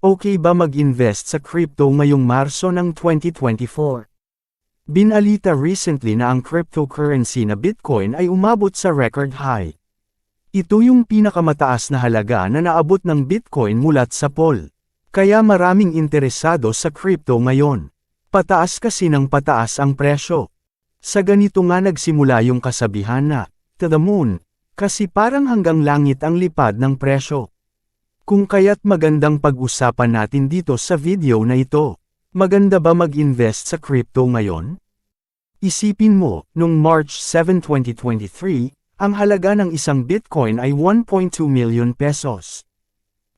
Okay ba mag-invest sa crypto ngayong Marso ng 2024? Binalita recently na ang cryptocurrency na Bitcoin ay umabot sa record high. Ito yung pinakamataas na halaga na naabot ng Bitcoin mulat sa poll. Kaya maraming interesado sa crypto ngayon. Pataas kasi ng pataas ang presyo. Sa ganito nga nagsimula yung kasabihan na, to the moon, kasi parang hanggang langit ang lipad ng presyo. Kung kaya't magandang pag-usapan natin dito sa video na ito. Maganda ba mag-invest sa crypto ngayon? Isipin mo, nung March 7, 2023, ang halaga ng isang Bitcoin ay 1.2 million pesos.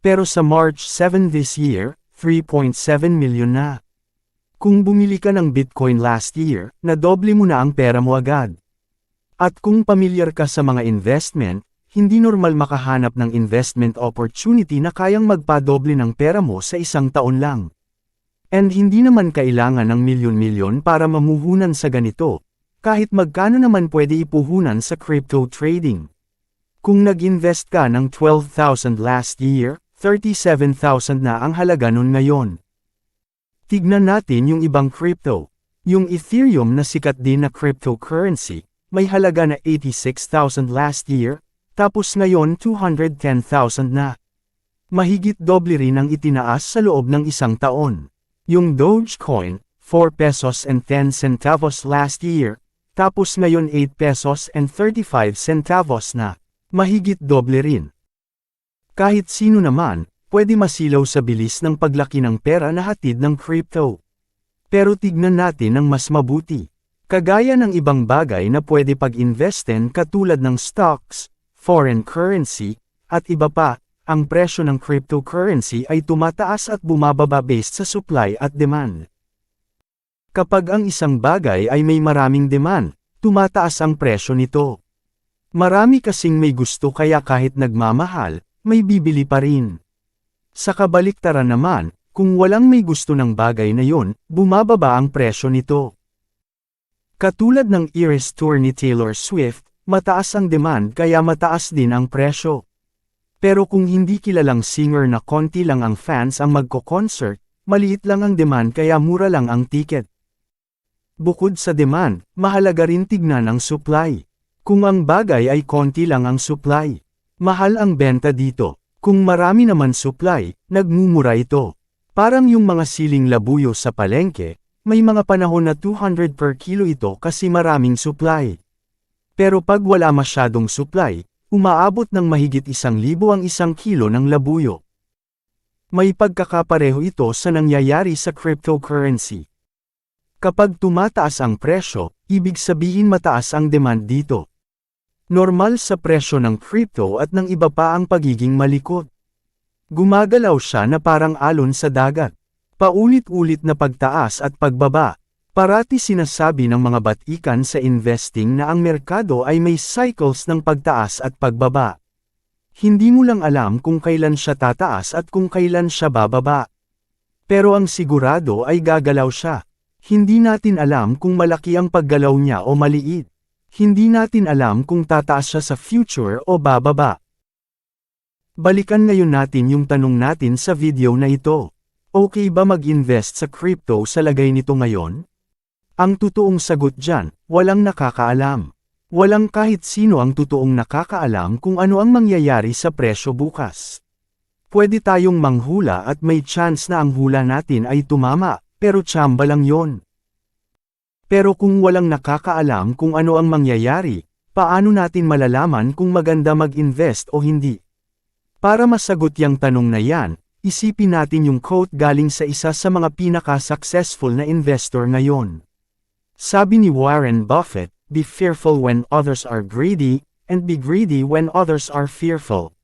Pero sa March 7 this year, 3.7 million na. Kung bumili ka ng Bitcoin last year, nadoble mo na ang pera mo agad. At kung pamilyar ka sa mga investment, hindi normal makahanap ng investment opportunity na kayang magpadoble ng pera mo sa isang taon lang. And hindi naman kailangan ng milyon-milyon para mamuhunan sa ganito, kahit magkano naman pwede ipuhunan sa crypto trading. Kung nag-invest ka ng 12,000 last year, 37,000 na ang halaga nun ngayon. Tignan natin yung ibang crypto. Yung Ethereum na sikat din na cryptocurrency, may halaga na 86,000 last year, tapos ngayon 210,000 na. Mahigit doble rin ang itinaas sa loob ng isang taon. Yung Dogecoin, 4 pesos and 10 centavos last year, tapos ngayon 8 pesos and 35 centavos na, mahigit doble rin. Kahit sino naman, pwede masilaw sa bilis ng paglaki ng pera na hatid ng crypto. Pero tignan natin ang mas mabuti. Kagaya ng ibang bagay na pwede pag-investen katulad ng stocks, foreign currency, at iba pa, ang presyo ng cryptocurrency ay tumataas at bumababa based sa supply at demand. Kapag ang isang bagay ay may maraming demand, tumataas ang presyo nito. Marami kasing may gusto kaya kahit nagmamahal, may bibili pa rin. Sa kabaliktaran naman, kung walang may gusto ng bagay na yon, bumababa ang presyo nito. Katulad ng Eras Tour ni Taylor Swift, mataas ang demand kaya mataas din ang presyo. Pero kung hindi kilalang singer na konti lang ang fans ang magko-concert, maliit lang ang demand kaya mura lang ang ticket. Bukod sa demand, mahalaga rin tignan ang supply. Kung ang bagay ay konti lang ang supply, mahal ang benta dito. Kung marami naman supply, nagmumura ito. Parang yung mga siling labuyo sa palengke, may mga panahon na 200 per kilo ito kasi maraming supply. Pero pag wala masyadong supply, Umaabot ng mahigit isang libo ang isang kilo ng labuyo. May pagkakapareho ito sa nangyayari sa cryptocurrency. Kapag tumataas ang presyo, ibig sabihin mataas ang demand dito. Normal sa presyo ng crypto at ng iba pa ang pagiging malikot. Gumagalaw siya na parang alon sa dagat. Paulit-ulit na pagtaas at pagbaba, Parati sinasabi ng mga batikan sa investing na ang merkado ay may cycles ng pagtaas at pagbaba. Hindi mo lang alam kung kailan siya tataas at kung kailan siya bababa. Pero ang sigurado ay gagalaw siya. Hindi natin alam kung malaki ang paggalaw niya o maliit. Hindi natin alam kung tataas siya sa future o bababa. Balikan ngayon natin yung tanong natin sa video na ito. Okay ba mag-invest sa crypto sa lagay nito ngayon? Ang totoong sagot dyan, walang nakakaalam. Walang kahit sino ang totoong nakakaalam kung ano ang mangyayari sa presyo bukas. Pwede tayong manghula at may chance na ang hula natin ay tumama, pero tsamba lang yon. Pero kung walang nakakaalam kung ano ang mangyayari, paano natin malalaman kung maganda mag-invest o hindi? Para masagot yung tanong na yan, isipin natin yung quote galing sa isa sa mga pinaka-successful na investor ngayon. Sabi ni Warren Buffett, be fearful when others are greedy, and be greedy when others are fearful.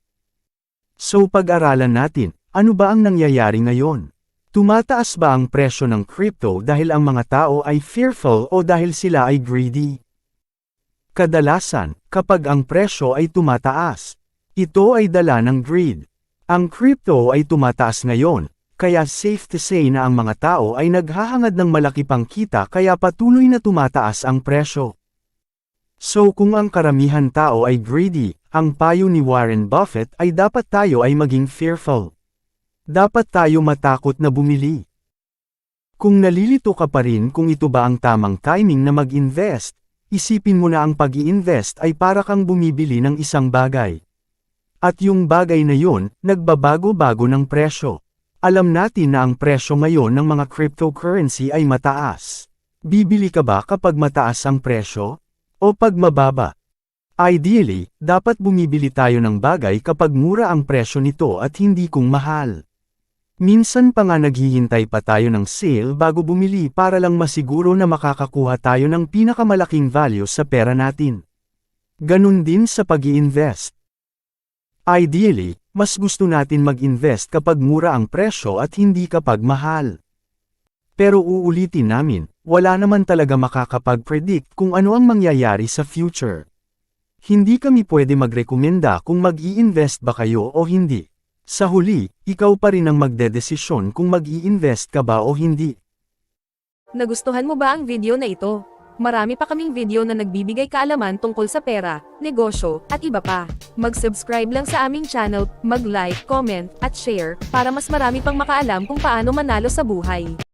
So pag-aralan natin, ano ba ang nangyayari ngayon? Tumataas ba ang presyo ng crypto dahil ang mga tao ay fearful o dahil sila ay greedy? Kadalasan, kapag ang presyo ay tumataas, ito ay dala ng greed. Ang crypto ay tumataas ngayon, kaya safe to say na ang mga tao ay naghahangad ng malaki pang kita kaya patuloy na tumataas ang presyo. So kung ang karamihan tao ay greedy, ang payo ni Warren Buffett ay dapat tayo ay maging fearful. dapat tayo matakot na bumili. Kung nalilito ka pa rin kung ito ba ang tamang timing na mag-invest, isipin mo na ang pag invest ay para kang bumibili ng isang bagay. At yung bagay na yon, nagbabago-bago ng presyo. Alam natin na ang presyo ngayon ng mga cryptocurrency ay mataas. Bibili ka ba kapag mataas ang presyo? O pag mababa? Ideally, dapat bumibili tayo ng bagay kapag mura ang presyo nito at hindi kung mahal. Minsan pa nga naghihintay pa tayo ng sale bago bumili para lang masiguro na makakakuha tayo ng pinakamalaking value sa pera natin. Ganun din sa pag invest Ideally, mas gusto natin mag-invest kapag mura ang presyo at hindi kapag mahal. Pero uulitin namin, wala naman talaga makakapag-predict kung ano ang mangyayari sa future. Hindi kami pwede magrekomenda kung mag-i-invest ba kayo o hindi. Sa huli, ikaw pa rin ang magdedesisyon kung mag-i-invest ka ba o hindi. Nagustuhan mo ba ang video na ito? Marami pa kaming video na nagbibigay kaalaman tungkol sa pera, negosyo, at iba pa. Mag-subscribe lang sa aming channel, mag-like, comment, at share, para mas marami pang makaalam kung paano manalo sa buhay.